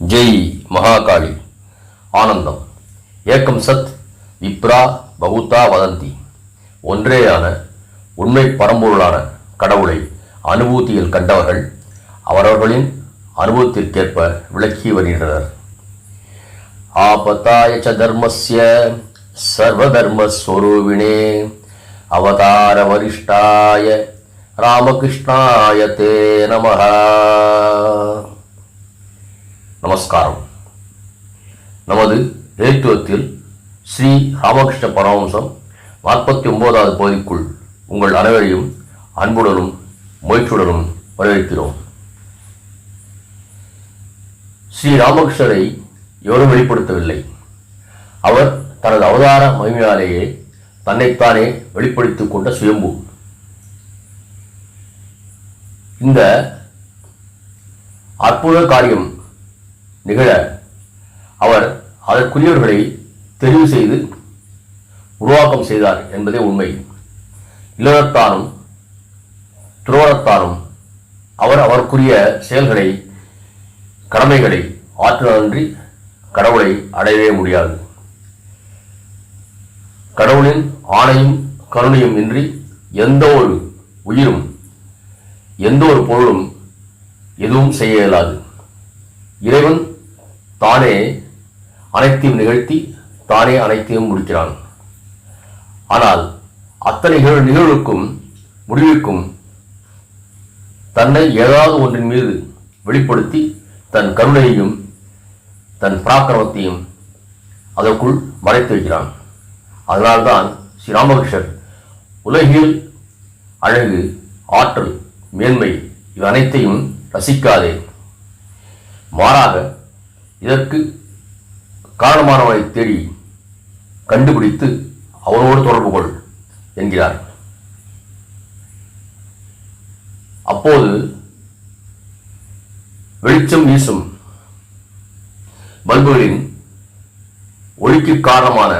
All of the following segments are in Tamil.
ஜெய் மகாகாளி. ஆனந்தம். ஏக்கம் சத் விப்ரா பகுத்தா வதந்தி. ஒன்றேயான உண்மை பரம்பொருளான கடவுளை அனுபூதியில் கண்டவர்கள் அவரவர்களின் அனுபவத்திற்கேற்ப விளக்கி வருகின்றனர். ஆபத்தாய ச தர்மஸ்ய சர்வதர்மஸ்வரூபிணே அவதார வரிஷ்டாய ராமகிருஷ்ணாய தே நமஹா. நமஸ்காரம். நமது எழுத்துவத்தில் ஸ்ரீ ராமகிருஷ்ண பரமஹம்சம் நாற்பத்தி ஒன்பதாவது பகுதிக்குள் உங்கள் அனைவரையும் அன்புடனும் முயற்சியுடனும் வரவேற்கிறோம். ஸ்ரீ ராமகிருஷ்ணரை எவரும் வெளிப்படுத்தவில்லை. அவர் தனது அவதார மகிமையாலேயே தன்னைத்தானே வெளிப்படுத்திக் கொண்ட சுயம்பு. இந்த அற்புத காரியம் நிகழ. அவர் அதற்குரியவர்களை தெரிவு செய்து உருவாக்கம் செய்தார் என்பதே உண்மை. இளவத்தானும் துரோகத்தாரும் அவர் அவருக்குரிய செயல்களை கடமைகளை ஆற்றுவதன்றி கடவுளை அடையவே முடியாது. கடவுளின் ஆணையும் கருணையும் இன்றி எந்த ஒரு உயிரும் எந்த ஒரு பொருளும் எதுவும் செய்ய இயலாது. இறைவன் தானே அனைத்தையும் நிகழ்த்தி தானே அனைத்தையும் முடிக்கிறான். ஆனால் அத்தனை நிகழ் நிகழ்வுக்கும் முடிவுக்கும் தன்னை ஏதாவது ஒன்றின் மீது வெளிப்படுத்தி தன் கருணையையும் தன் பராக்கிரமத்தையும் அதற்குள் மறைத்து வைக்கிறான். அதனால்தான் ஸ்ரீராமகிருஷ்ணர் உலகில் அழகு ஆற்றல் மேன்மை இவை அனைத்தையும் ரசிக்காதே. மாறாக இதற்கு காரணமானவனை தேடி கண்டுபிடித்து அவனோடு தொடர்பு கொள் என்கிறார். அப்போது வெளிச்சம் வீசும் பல்புகளின் ஒளிக்கு காரணமான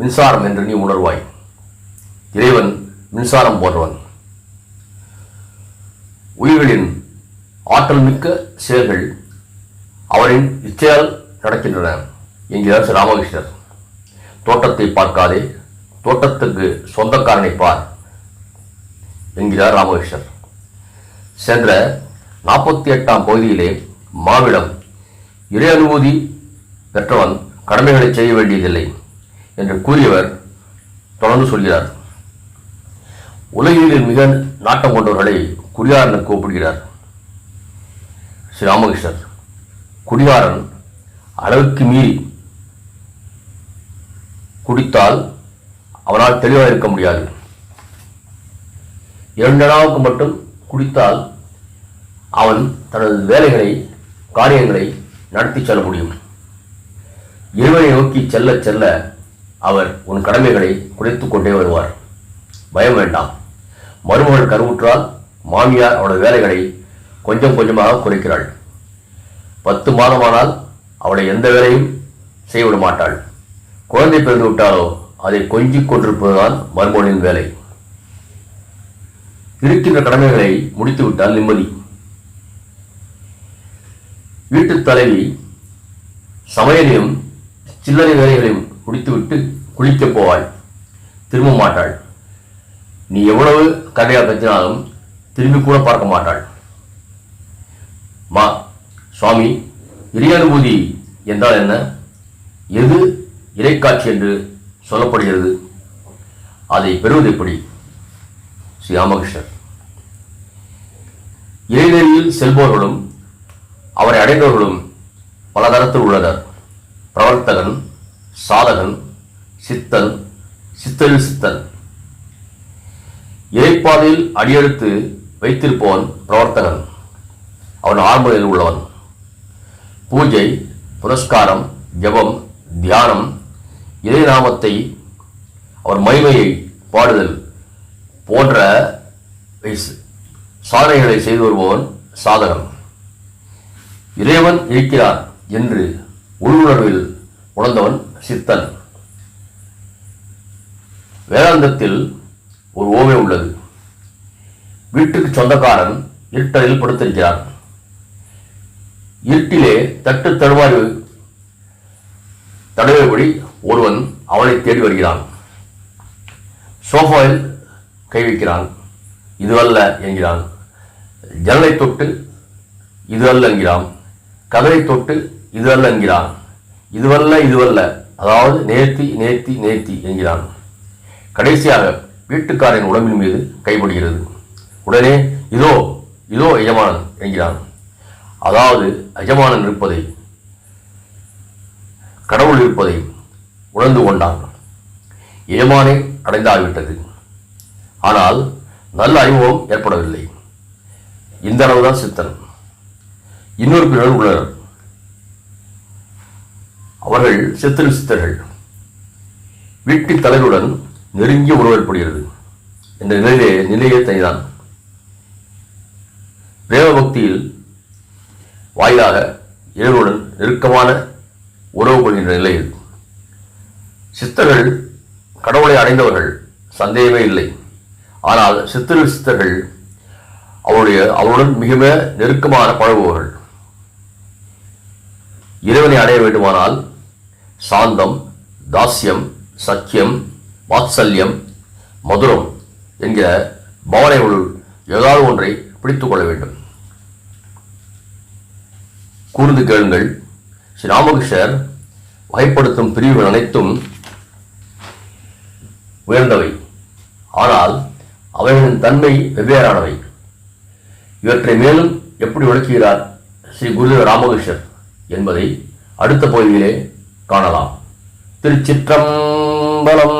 மின்சாரம் என்று நீ உணர்வாய். இறைவன் மின்சாரம் போன்றவன். உயிர்களின் ஆற்றல் மிக்க செயல்கள் அவரின் இச்சையால் நடக்கின்றன. என்கிறார் ஸ்ரீ ராமகிருஷ்ணர். தோட்டத்தை பார்க்காதே தோட்டத்துக்கு சொந்தக்காரனை பார் என்கிறார் ராமகிருஷ்ணர். சென்ற நாற்பத்தி எட்டாம் பகுதியிலே மாவிடம் இறை அனுமதி பெற்றவன் கடமைகளை செய்ய வேண்டியதில்லை என்று கூறியவர் தொடர்ந்து சொல்கிறார். உலகில் மிக நாட்டம் கொண்டவர்களை குடியாரன் கூப்பிடுகிறார் ஸ்ரீ ராமகிருஷ்ணர். குடிகாரன் அளவுக்கு மீறி குடித்தால் அவனால் தெளிவாக இருக்க முடியாது. இரண்டு நாளுக்கு மட்டும் குடித்தால் அவன் தனது வேலைகளை காரியங்களை நடத்தி செல்ல முடியும். இறைவனை நோக்கி செல்ல செல்ல அவர் உன் கடமைகளை குறைத்துக் கொண்டே வருவார். பயம் வேண்டாம். மருமகள் கருவுற்றால் மாமியார் அவனது வேலைகளை கொஞ்சம் கொஞ்சமாக குறைக்கிறாள். பத்து மாதமானால் அவளை எந்த வேலையும் செய்யவிட மாட்டாள் குழந்தை பிறந்து விட்டாலோ அதை கொஞ்சிக் கொண்டிருப்பதுதான் மருமகளின் வேலை. இருக்கின்ற கடமைகளை முடித்துவிட்டால் நிம்மதி. வீட்டுத் தலைவி சமையலையும் சில்லறை வேலைகளையும் முடித்துவிட்டு குளிக்கப் போவாள். திரும்ப மாட்டாள். நீ எவ்வளவு கதையாக கத்தினாலும் திரும்பி கூட பார்க்க மாட்டாள். மா சுவாமி இறையனுபூதி என்றால் என்ன? எது இறைக்காட்சி என்று சொல்லப்படுகிறது. அதை பெறுவது எப்படி? ஸ்ரீ ராமகிருஷ்ணர். இறைநெறியில் செல்பவர்களும் அவரை அடைந்தவர்களும் பல தரத்தில் உள்ளனர். பிரவர்த்தகன் சாதகன் சித்தன் சித்தரில் சித்தன். இறைப்பாதையில் அடியெடுத்து வைத்திருப்பவன் பிரவர்த்தகன். அவன் ஆரம்பத்தில் உள்ளவன். பூஜை புரஸ்காரம் ஜபம் தியானம் இறை நாமத்தை அவர் மகிமையை பாடுதல் போன்ற சாதனைகளை செய்து வருபவன் சாதகன் இறைவன் இருக்கிறார் என்று உள்ளுணர்வில் உணர்ந்தவன் சித்தன். வேதாந்தத்தில் ஒரு ஓமை உள்ளது. வீட்டுக்கு சொந்தக்காரன் இருட்டறையில் படுத்திருக்கிறான். இருட்டிலே தட்டு தடுமாறி தடவைபடி ஒருவன் அவனை தேடி வருகிறான். சோஃபாவில் கை வைக்கிறான். இதுவல்ல என்கிறான். ஜன்னலை தொட்டு இது அல்ல என்கிறான். கதவை தொட்டு இது அல்ல என்கிறான். இதுவல்ல இதுவல்ல. அதாவது நேர்த்தி நேர்த்தி நேர்த்தி என்கிறான். கடைசியாக வீட்டுக்காரன் உடம்பின் மீது கைப்படுகிறது உடனே இதோ இதோ எஜமானன் என்கிறான். அதாவது எஜமானன் இருப்பதை கடவுள் இருப்பதை உணர்ந்து கொண்டான். எஜமானை அடைந்தாகிவிட்டது ஆனால் நல்ல அறிமுகம் ஏற்படவில்லை. இந்த அளவுதான் சித்தன். இன்னொரு பிறர் உள்ளனர். அவர்கள் சித்திர சித்தர்கள். வீட்டுத் தலைவருடன் நெருங்கிய உறவு ஏற்படுகிறது. என்ற நிலையிலே நிலையே தனிதான். தேவபக்தியில் பக்தியில் வாயிலாக இறைவனுடன் நெருக்கமான உறவு கொள்கின்ற நிலையில் சித்தர்கள் கடவுளை அடைந்தவர்கள் சந்தேகமே இல்லை. ஆனால் சித்திர சித்தர்கள் அவருடைய அவருடன் மிக மிக நெருக்கமான பழகுபவர்கள். இறைவனை அடைய வேண்டுமானால் சாந்தம் தாஸ்யம் சக்கியம் வாத்சல்யம் மதுரம் என்கிற உள் ஏதாவது ஒன்றை பிடித்துக் கொள்ள வேண்டும். கூர்ந்து கேளுங்கள். ஸ்ரீ ராமகிருஷ்ணர் வகைப்படுத்தும் பிரிவுகள் அனைத்தும் உயர்ந்தவை. ஆனால் அவைகளின் தன்மை வெவ்வேறானவை. இவற்றை மேலும் எப்படி விளக்குகிறார் ஸ்ரீ குருதேவ ராமகிருஷ்ணர் என்பதை அடுத்த பகுதியிலே காணலாம். திருச்சிற்றம்பலம்